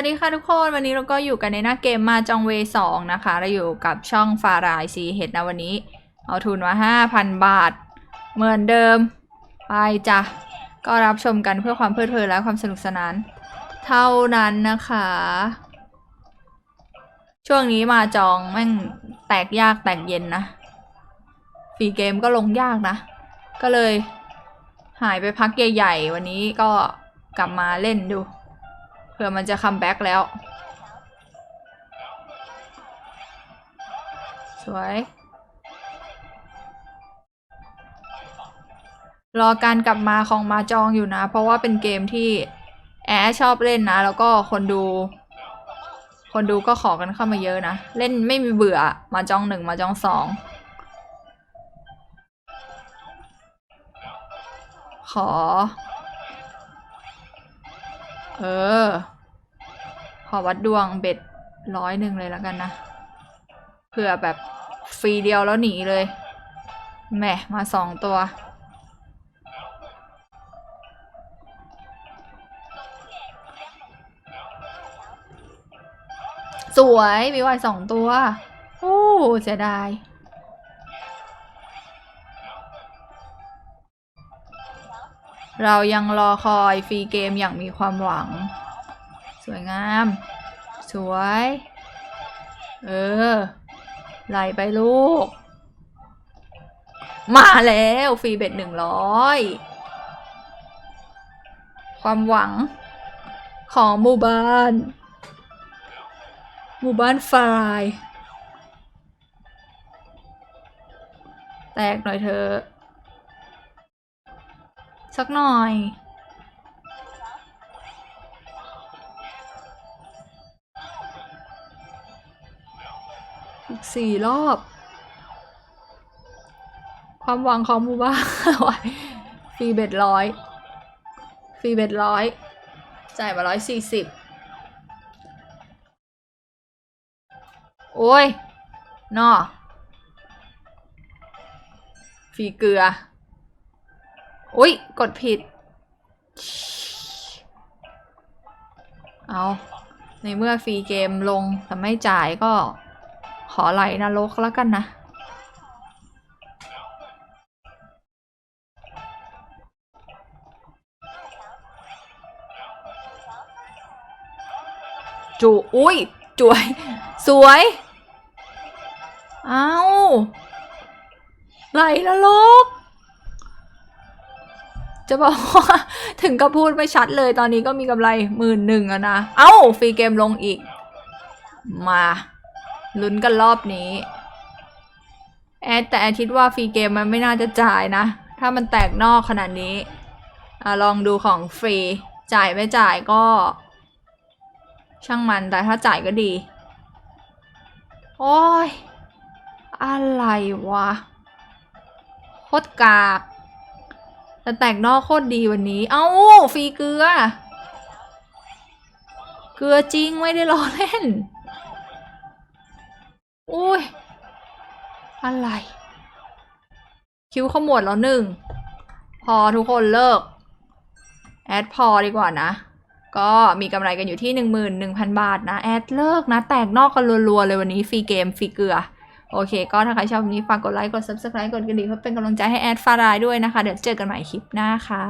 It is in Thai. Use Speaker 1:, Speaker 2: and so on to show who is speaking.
Speaker 1: สดีค่ะทุกคน วันนี้เราก็อยู่กันในหน้าเกมมาจองเวสองนะคะ เราอยู่กับช่องฟารายซีเฮดนะวันนี้ เอาทุนมา 5,000 บาท เหมือนเดิม ไปจ้ะ ก็รับชมกันเพื่อความเพลิดเพลินและความสนุกสนาน เท่านั้นนะคะ ช่วงนี้มาจองแม่งแตกยากแตกเย็นนะฟรีเกมก็ลงยากนะ ก็เลย หายไปพักใหญ่ ๆ วันนี้ก็กลับมาเล่นดู ผื่อมันจะคัมแบ็กแล้ว สวย รอการกลับมาของมาจองอยู่นะ เพราะว่าเป็นเกมที่แอชอบเล่นนะ แล้วก็คนดู คนดูก็ขอกันเข้ามาเยอะนะ เล่นไม่มีเบื่อมาจองหนึ่งมาจองสองขอ เออ ขอวัดดวงเบ็ดร้อยหนึ่งเลยแล้วกันนะเผื่อแบบฟรีเดียวแล้วหนีเลยแหมมาสองตัว สวยมีไวายสองตัว โอ้เสียดาย เรายังรอคอยฟรีเกมอย่างมีความหวัง สวยงาม สวย เออ ไหลไปลูก มาแล้วฟรีเบ็ดหนึ่งร้อยความหวังของหมู่บ้านหมู่บ้านฟราย แตกหน่อยเธอะ สักหน่อย อีกสี่รอบ ความหวังของหมู่บ้านฟรีเบ็ดร้อยฟรีเบ็ดร้อยจ่ายมาร้อยสี่สิบโอ้ยนอฟรีเกลือ อุ้ยกดผิด เอาในเมื่อฟรีเกมลงแต่ไม่จ่ายก็ขอไหลนรกแล้วกันนะจูอุ้ยจวย สวย เอาไหลนรก จะบอกว่าถึงกับพูดไม่ชัดเลยตอนนี้ก็มีกำไรหมื่นหนึ่งอะนะ เอ้า ฟรีเกมลงอีก มาลุ้นกันรอบนี้ แอดแต่แอดคิดว่าฟรีเกมมันไม่น่าจะจ่ายนะ ถ้ามันแตกนอกขนาดนี้อลองดูของฟรี จ่ายไม่จ่ายก็ ช่างมันแต่ถ้าจ่ายก็ดี โอ้ย อะไรวะโคตรกาก แต่แตกนอกโคตรดีวันนี้ เอ้าฟรีเกลือ เกลือจริงไม่ได้ล้อเล่น อุ้ย อะไร คิวขมวดแล้วหนึ่ง พอทุกคนเลิก แอดพอดีกว่านะ ก็มีกำไรกันอยู่ที่ 11,000 บาทนะ แอดเลิกนะ แตกนอกกันรัวๆเลยวันนี้ฟรีเกมฟรีเกลือ โอเค ก็ถ้าใครชอบนนี้ฝากกดไลค์ กด subscribe กดกระดิ่งเพื่อเป็นกำลังใจให้แอดฟารายด้วยนะคะ เดี๋ยวเจอกันใหม่คลิปหน้าค่ะ